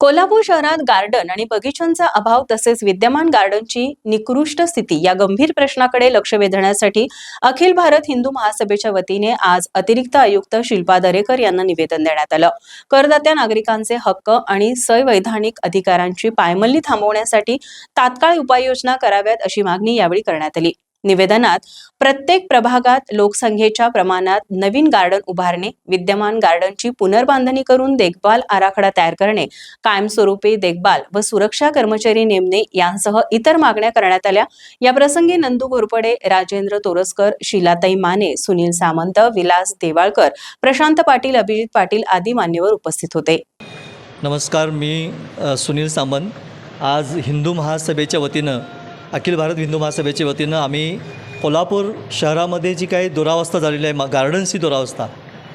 कोल्हापूर शहरात गार्डन आणि बगीचांचा अभाव तसेच विद्यमान गार्डनची निकृष्ट स्थिती या गंभीर प्रश्नाकडे लक्ष वेधण्यासाठी अखिल भारत हिंदू महासभेच्या वतीने आज अतिरिक्त आयुक्त शिल्पा दरेकर यांना निवेदन देण्यात आलं. करदात्या नागरिकांचे हक्क आणि संवैधानिक अधिकारांची पायमल्ली थांबवण्यासाठी तात्काळ उपाययोजना कराव्यात अशी मागणी यावेळी करण्यात आली. निवेदनात प्रत्येक प्रभागात लोकसंख्येच्या प्रमाणात नवीन गार्डन उभारणे विद्यमान गार्डनची पुनर्बांधणी करून देखभाल आराखडा तयार करणे कायमस्वरूपी देखभाल व सुरक्षा कर्मचारी नेमणे यांसह इतर मागण्या करण्यात आल्या. या प्रसंगी नंदू घोरपडे राजेंद्र तोरसकर शिलाताई माने सुनील सामंत विलास देवाळकर प्रशांत पाटील अभिजित पाटील आदी मान्यवर उपस्थित होते. नमस्कार मी सुनील सामंत. आज हिंदू महासभेच्या वतीनं अखिल भारत हिंदू महासभेच्या वतीनं आम्ही कोल्हापूर शहरामध्ये जी काही दुरावस्था झालेली आहे मा गार्डन्सची दुरावस्था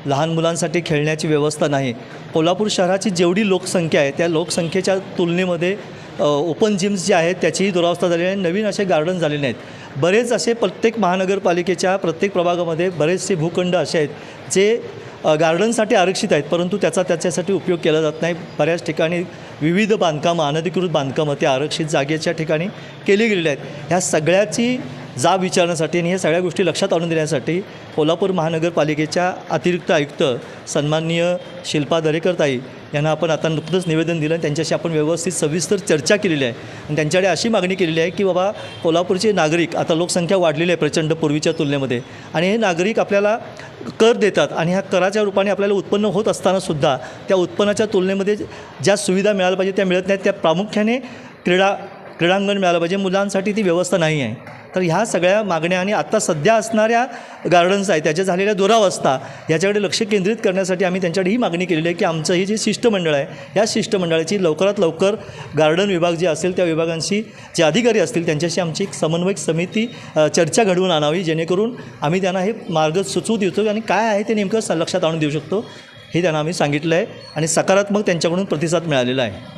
लहान मुलांसाठी खेळण्याची व्यवस्था नाही कोल्हापूर शहराची जेवढी लोकसंख्या आहे त्या लोकसंख्येच्या तुलनेमध्ये ओपन जिम्स जे आहेत त्याचीही दुरावस्था झालेली आहे नवीन असे गार्डन झालेले नाहीत. बरेच असे प्रत्येक महानगरपालिकेच्या प्रत्येक प्रभागामध्ये बरेचसे भूखंड असे आहेत जे गार्डनसाठी आरक्षित आहेत परंतु त्याचा त्याच्यासाठी उपयोग केला जात नाही. बऱ्याच ठिकाणी विविध बांधकामं अनधिकृत बांधकामं ते आरक्षित जागेच्या ठिकाणी केली गेलेली आहेत. ह्या सगळ्याची जाब विचारण्यासाठी आणि ह्या सगळ्या गोष्टी लक्षात आणून देण्यासाठी कोल्हापूर महानगरपालिकेच्या अतिरिक्त आयुक्त सन्माननीय शिल्पा दरेकर ताई यांना आपण आता नुकतंच निवेदन दिलं त्यांच्याशी आपण व्यवस्थित सविस्तर चर्चा केलेली आहे. आणि त्यांच्याकडे अशी मागणी केलेली आहे की बाबा कोल्हापूरचे नागरिक आता लोकसंख्या वाढलेली आहे प्रचंड पूर्वीच्या तुलनेमध्ये. आणि हे नागरिक आपल्याला कर देतात आणि ह्या कराच्या रूपाने आपल्याला उत्पन्न होत असतानासुद्धा त्या उत्पन्नाच्या तुलनेमध्ये ज्या सुविधा मिळायला पाहिजे त्या मिळत नाहीत. त्या प्रामुख्याने क्रीडा क्रीडांगण मिळालं पाहिजे. मुलांसाठी ती व्यवस्था नाही आहे. तर ह्या सगळ्या मागण्या आणि आत्ता सध्या असणाऱ्या गार्डन्स आहेत त्याच्या झालेल्या दुरावस्था याच्याकडे लक्ष केंद्रित करण्यासाठी आम्ही त्यांच्याकडे ही मागणी केलेली आहे की आमचं हे जे शिष्टमंडळ आहे या शिष्टमंडळाची लवकरात लवकर गार्डन विभाग जे असेल त्या विभागांशी जे अधिकारी असतील त्यांच्याशी आमची एक समन्वयक समिती चर्चा घडवून आणावी जेणेकरून आम्ही त्यांना हे मार्ग सुचवू देतो आणि काय आहे ते नेमकं स- लक्षात आणून देऊ शकतो हे त्यांना आम्ही सांगितलं आहे आणि सकारात्मक त्यांच्याकडून प्रतिसाद मिळालेला आहे.